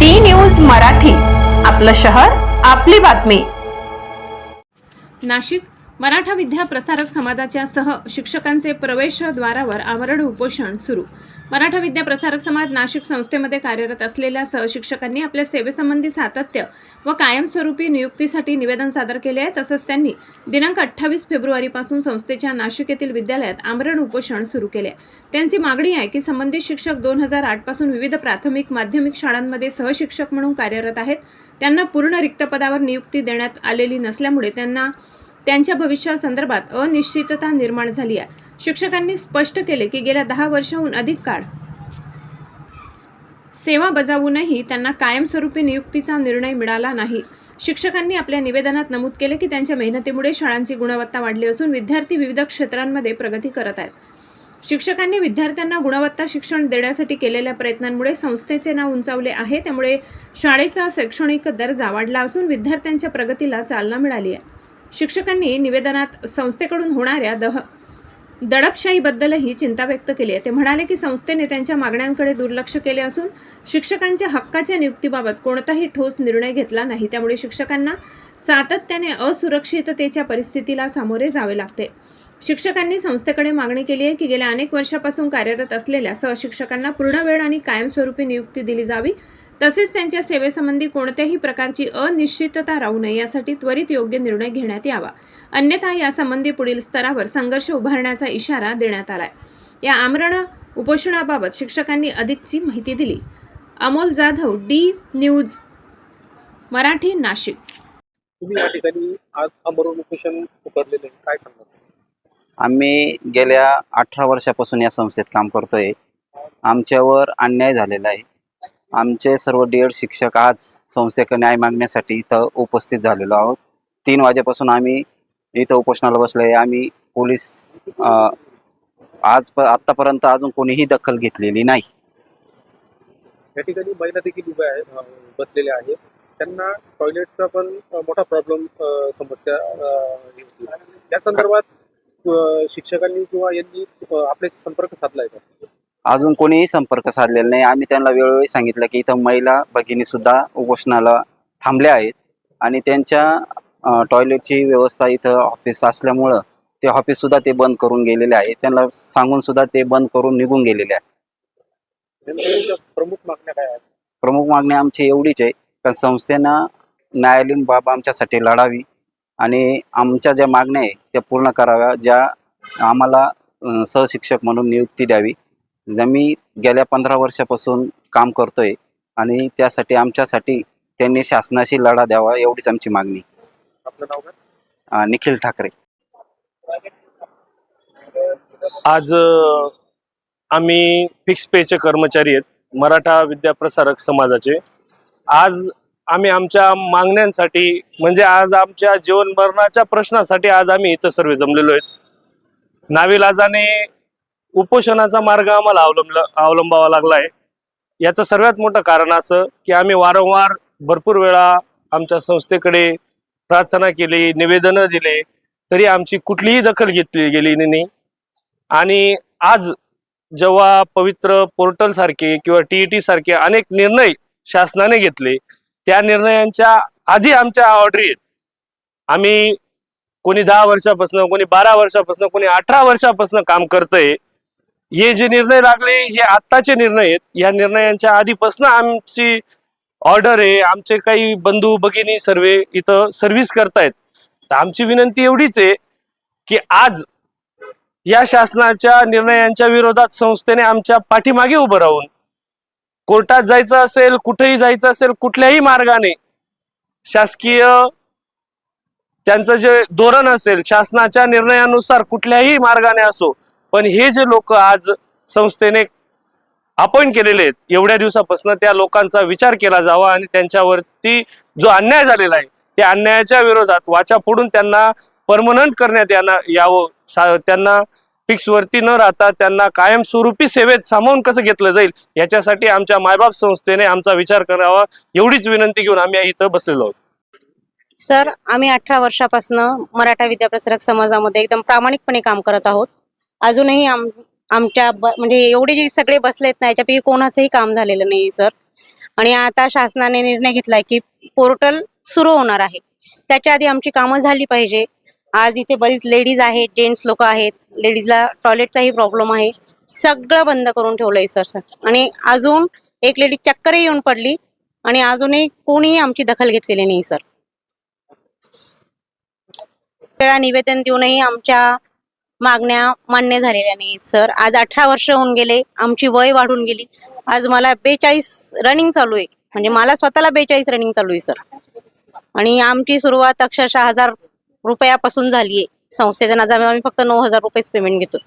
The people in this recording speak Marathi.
डी न्यूज मराठी आपलं शहर आपली बातमी. नाशिक मराठा विद्या प्रसारक समाजाच्या सह शिक्षकांचे प्रवेशद्वारावर आवरण उपोषण सुरू. मराठा विद्या प्रसारक समाज नाशिक संस्थेमध्ये कार्यरत असलेल्या सहशिक्षकांनी आपल्या सेवेसंबंधी सातत्य व कायमस्वरूपी नियुक्तीसाठी निवेदन सादर केले आहे. तसंच त्यांनी दिनांक अठ्ठावीस फेब्रुवारीपासून संस्थेच्या नाशिक येथील विद्यालयात आमरण उपोषण सुरू केले आहे. त्यांची मागणी आहे की संबंधित शिक्षक दोन हजार आठपासून विविध प्राथमिक माध्यमिक शाळांमध्ये सहशिक्षक म्हणून कार्यरत आहेत. त्यांना पूर्ण रिक्त पदावर नियुक्ती देण्यात आलेली नसल्यामुळे त्यांना त्यांच्या भविष्यासंदर्भात अनिश्चितता निर्माण झाली आहे. शिक्षकांनी स्पष्ट केले की गेल्या दहा वर्षाहून अधिक काळ सेवा बजावूनही त्यांना कायमस्वरूपी नियुक्तीचा निर्णय मिळाला नाही. शिक्षकांनी आपल्या निवेदनात नमूद केले की त्यांच्या मेहनतीमुळे शाळांची गुणवत्ता वाढली असून विद्यार्थी विविध क्षेत्रांमध्ये प्रगती करत आहेत. शिक्षकांनी विद्यार्थ्यांना गुणवत्ता शिक्षण देण्यासाठी केलेल्या प्रयत्नांमुळे संस्थेचे नाव उंचावले आहे. त्यामुळे शाळेचा शैक्षणिक दर्जा वाढला असून विद्यार्थ्यांच्या प्रगतीला चालना मिळाली आहे. शिक्षकांनी निवेदनात संस्थेकडून होणाऱ्या दह दडपशाहीबद्दलही चिंता व्यक्त केली आहे. ते म्हणाले की संस्थेने त्यांच्या मागण्यांकडे दुर्लक्ष केले असून शिक्षकांच्या हक्काच्या नियुक्तीबाबत कोणताही ठोस निर्णय घेतला नाही. त्यामुळे शिक्षकांना सातत्याने असुरक्षिततेच्या परिस्थितीला सामोरे जावे लागते. शिक्षकांनी संस्थेकडे मागणी केली आहे की गेल्या अनेक वर्षापासून कार्यरत असलेल्या सहशिक्षकांना पूर्ण वेळ आणि कायमस्वरूपी नियुक्ती दिली जावी. तसेच त्यांच्या सेवेसंबंधी कोणत्याही प्रकारची अनिश्चितता राहू नये यासाठी त्वरित योग्य निर्णय घेण्यात यावा. अन्यथा यासंबंधी पुढील स्तरावर संघर्ष उभारण्याचा इशारा देण्यात आलाय. या आमरण उपोषणाबाबत शिक्षकांनी अधिकची माहिती दिली. Amol Jadhav D news Marathi Nashik. तुम्ही या ठिकाणी आज अमरून उपोषण उतरलेले आहे. काय सांगणार आम्ही गेल्या अठरा वर्षापासून या संस्थेत काम करतोय. आमच्यावर अन्याय झालेला आहे. आमचे सर्व डी शिक्षक आज संस्थेकडे न्याय मागण्यासाठी इथं उपस्थित झालेलो आहोत. तीन वाजेपासून आम्ही इथं उपोषणाला बसलो आहे आम्ही पोलीस आज आतापर्यंत अजून कोणीही दखल घेतलेली नाही. या ठिकाणी महिला देखील उभ्या आहेत बसलेल्या आहेत. त्यांना टॉयलेटचा पण मोठा प्रॉब्लेम समस्या त्या संदर्भात शिक्षकांनी किंवा यांनी आपले संपर्क साधला आहे का? अजून कोणीही संपर्क साधलेला नाही. आम्ही त्यांना वेळोवेळी सांगितलं की इथं महिला भगिनी सुद्धा उपोषणाला थांबल्या आहेत. आणि त्यांच्या टॉयलेटची व्यवस्था इथं ऑफिस असल्यामुळं ते ऑफिस सुद्धा ते बंद करून गेलेले आहे. त्यांना सांगून सुद्धा ते बंद करून निघून गेलेले आहे. प्रमुख मागण्या काय आहेत? प्रमुख मागणी आमची एवढीच आहे का संस्थेनं न्यायालयीन बाब आमच्यासाठी लढावी आणि आमच्या ज्या मागण्या आहे त्या पूर्ण कराव्या ज्या आम्हाला सहशिक्षक म्हणून नियुक्ती द्यावी. मी गेल्या पंधरा वर्षापासून काम करतोय आणि त्यासाठी आमच्यासाठी त्यांनी शासनाशी लढा द्यावा एवढीच आमची मागणी. निखिल ठाकरे. आज आम्ही फिक्स पेचे कर्मचारी आहेत मराठा विद्या प्रसारक समाजाचे. आज आम्ही आमच्या मागण्यांसाठी म्हणजे आज आमच्या जीवन मरणाच्या प्रश्नासाठी आज आम्ही इथं सर्व जमलेलो आहेत. नाविलाजाने उपोषणाचा मार्ग आम्हाला अवलंबला अवलंबावा लागला आहे याचं सर्वात मोठं कारण असं की आम्ही वारंवार भरपूर वेळा आमच्या संस्थेकडे प्रार्थना केली निवेदनं दिले तरी आमची कुठलीही दखल घेतली गेली नाही. आणि आज जेव्हा पवित्र पोर्टल सारखे किंवा टीईटी सारखे अनेक निर्णय शासनाने घेतले त्या निर्णयांच्या आधी आमच्या ऑर्डरी आहेत आम्ही कोणी दहा वर्षापासून कोणी बारा वर्षापासून कोणी अठरा वर्षापासून काम करतंय हे जे निर्णय लागले हे आत्ताचे निर्णय आहेत. या निर्णयांच्या आधीपासून आमची ऑर्डर आहे. आमचे काही बंधू भगिनी सर्वे इथं सर्व्हिस करतायत. तर आमची विनंती एवढीच आहे की आज या शासनाच्या निर्णयांच्या विरोधात संस्थेने आमच्या पाठीमागे उभं राहून कोर्टात जायचं असेल कुठेही जायचं असेल कुठल्याही मार्गाने शासकीय त्यांचं जे धोरण असेल शासनाच्या निर्णयानुसार कुठल्याही मार्गाने असो पण हे जे लोक आज संस्थेने अपॉइंट केलेले आहेत एवढ्या दिवसापासून त्या लोकांचा विचार केला जावा आणि त्यांच्यावरती जो अन्याय झालेला आहे त्या अन्यायाच्या विरोधात वाचा फोडून त्यांना परमनंट करण्यात याना यावं. त्यांना फिक्स वरती न राहता त्यांना कायमस्वरूपी सेवेत सामावून कसं घेतलं जाईल याच्यासाठी आमच्या मायबाप संस्थेने आमचा विचार करावा एवढीच विनंती घेऊन आम्ही इथं बसलेलो आहोत. सर आम्ही अठरा वर्षापासून मराठा विद्याप्रसारक समाजामध्ये एकदम प्रामाणिकपणे काम करत आहोत. अजूनही आम आमच्या म्हणजे एवढे जे सगळे बसलेत ना याच्यापैकी कोणाचंही काम झालेलं नाही सर. आणि आता शासनाने निर्णय घेतलाय की पोर्टल सुरू होणार आहे. त्याच्या आधी आमची कामं झाली पाहिजे. आज इथे बरीच लेडीज आहेत जेंट्स लोक आहेत. लेडीजला टॉयलेटचाही प्रॉब्लेम आहे. सगळं बंद करून ठेवलंय सर सर. आणि अजून एक लेडी चक्करही येऊन पडली आणि अजूनही कोणीही आमची दखल घेतलेली नाही सर. वेळा निवेदन देऊनही आमच्या मागण्या मान्य झालेल्या नाहीत सर. आज अठरा वर्ष होऊन गेले आमची वय वाढून गेली. आज मला बेचाळीस रनिंग चालू आहे. म्हणजे मला स्वतःला बेचाळीस रनिंग चालू आहे सर. आणि आमची सुरुवात अक्षरशः हजार रुपयापासून झाली आहे. संस्थेच्या नादामध्ये आम्ही फक्त नऊ हजार रुपयेच पेमेंट घेतो